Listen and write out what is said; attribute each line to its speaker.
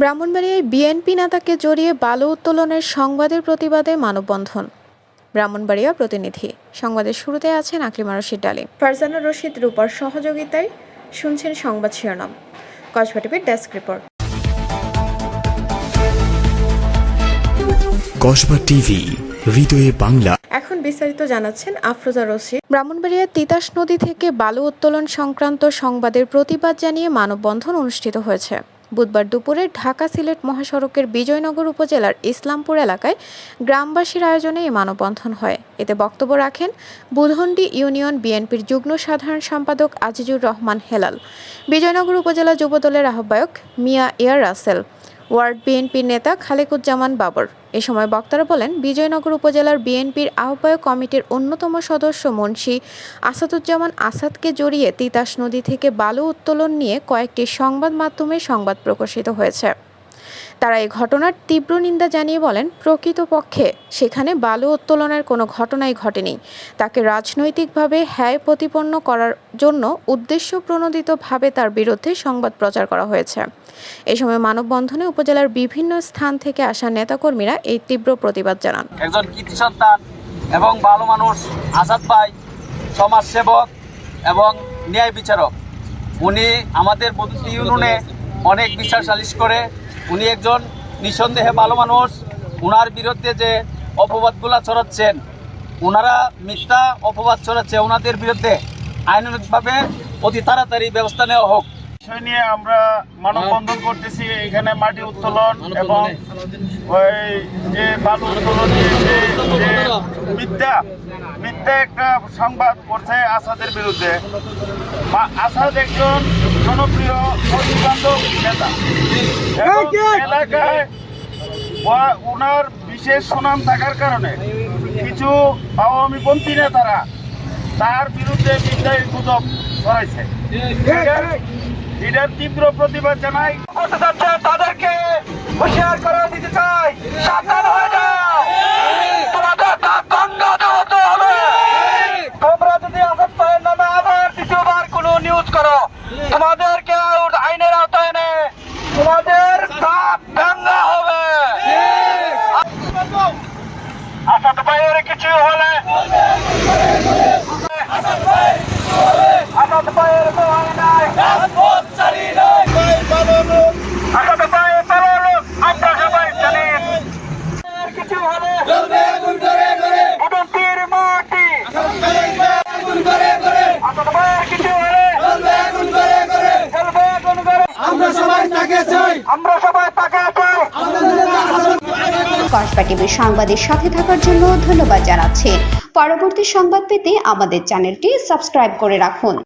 Speaker 1: ব্রাহ্মণবাড়িয়ায় BNP নেতাকে জড়িয়ে বালু উত্তোলনের সংবাদের প্রতিবাদে মানববন্ধন। ব্রাহ্মণবাড়িয়া প্রতিনিধি। সংবাদের শুরুতে আছেন আকলিমা রশিদ ডালি। ফারজানা রশিদ রূপার সহযোগিতায় শুনছেন সংবাদ শিরোনাম। কসবা টিভির ডেস্ক রিপোর্ট।
Speaker 2: কসবা টিভি হৃদয়ে বাংলা।
Speaker 1: এখন বিস্তারিত জানাচ্ছেন আফরোজা রশিদ। ব্রাহ্মণবাড়িয়ার তিতাস নদী থেকে বালু উত্তোলন সংক্রান্ত সংবাদের প্রতিবাদ জানিয়ে মানববন্ধন অনুষ্ঠিত হয়েছে। বুধবার দুপুরে ঢাকা সিলেট মহাসড়কের বিজয়নগর উপজেলার ইসলামপুর এলাকায় গ্রামবাসীর আয়োজনে এই মানববন্ধন হয়। এতে বক্তব্য রাখেন বুধন্ডি ইউনিয়ন বিএনপির যুগ্ম সাধারণ সম্পাদক আজিজুর রহমান হেলাল। বিজয়নগর উপজেলা যুবদলের আহ্বায়ক মিয়া এয়ার রাসেল। ওয়ার্ড বিএনপির নেতা খালেকুজ্জামান বাবর। এ সময় বক্তারা বলেন, বিজয়নগর উপজেলার বিএনপির আহ্বায়ক কমিটির অন্যতম সদস্য মুন্সি আসাদুজ্জামান আসাদকে জড়িয়ে তিতাস নদী থেকে বালু উত্তোলন নিয়ে কয়েকটি সংবাদ মাধ্যমে সংবাদ প্রকাশিত হয়েছে। তারা এই ঘটনার তীব্র নিন্দা জানিয়ে বলেন, প্রকৃতপক্ষে সেখানে বালু উত্তোলনের কোনো ঘটনাই ঘটেনি। তাকে রাজনৈতিকভাবে হ্যায় প্রতিপন্ন করার জন্য উদ্দেশ্য প্রণোদিতভাবে তার বিরুদ্ধে সংবাদ প্রচার করা হয়েছে। এ সময় মানববন্ধনে উপজেলার বিভিন্ন স্থান থেকে আসা নেতাকর্মীরা এই তীব্র প্রতিবাদ জানান।
Speaker 3: একজন সন্তান এবং ভালো মানুষ আজাদ ভাই, সমাজসেবক এবং ন্যায় বিচারক। উনি আমাদের ইউনিয়নে অনেক বিচার সালিশ করে। উনি একজন নিঃসন্দেহে ভালো মানুষ। ওনার বিরুদ্ধে যে অপবাদগুলা ছড়াচ্ছেন ওনারা মিথ্যা অপবাদ ছড়াচ্ছে ওনাদের বিরুদ্ধে আইনানুগভাবে অতি তাড়াতাড়ি ব্যবস্থা নেওয়া হোক।
Speaker 4: বিষয় নিয়ে আমরা মানববন্ধন করতেছি এখানে মাটি উত্তোলন এবং ওই যে বালু উত্তোলনের যে যে মিথ্যা মিথ্যা একটা সংবাদ করছে আসাদের বিরুদ্ধে। আসাদ একজন জনপ্রিয় বন্ধু-বান্ধব নেতা। এলাকায় ওনার বিশেষ সুনাম থাকার কারণে কিছু আওয়ামীপন্থী নেতারা তার বিরুদ্ধে মিথ্যায় গুজব ছড়াইছে এটার- তীব্র প্রতিবাদ জানাই। তাদেরকে হুঁশিয়ার করে দিতে চাই। সাবধান হয়ে যাও। তোমাদের দাঁত দণ্ড দেওয়াতে হবে। তোমরা যদি আসাদ ভাইয়ের নামে আবার দ্বিতীয়বার তোমাদের দাঁত ভাঙা হবে। আসাদ ভাইয়ের কিছু হলে আসাদ ভাইয়ের দোহাই নাই আসাদ ভাইয়ের পালালো আমরা সবাই জানি কিছু হলে উদন্তির মাটি আসাদ ভাইয়ের কিছু হলে জ্বলবে আগুন করে। আমরা সবাই তাকে চাই
Speaker 5: কসবা টিভির সাংবাদিক সাথে থাকার জন্য ধন্যবাদ জানাচ্ছি। পরবর্তী সংবাদ পেতে আমাদের চ্যানেলটি সাবস্ক্রাইব করে রাখুন।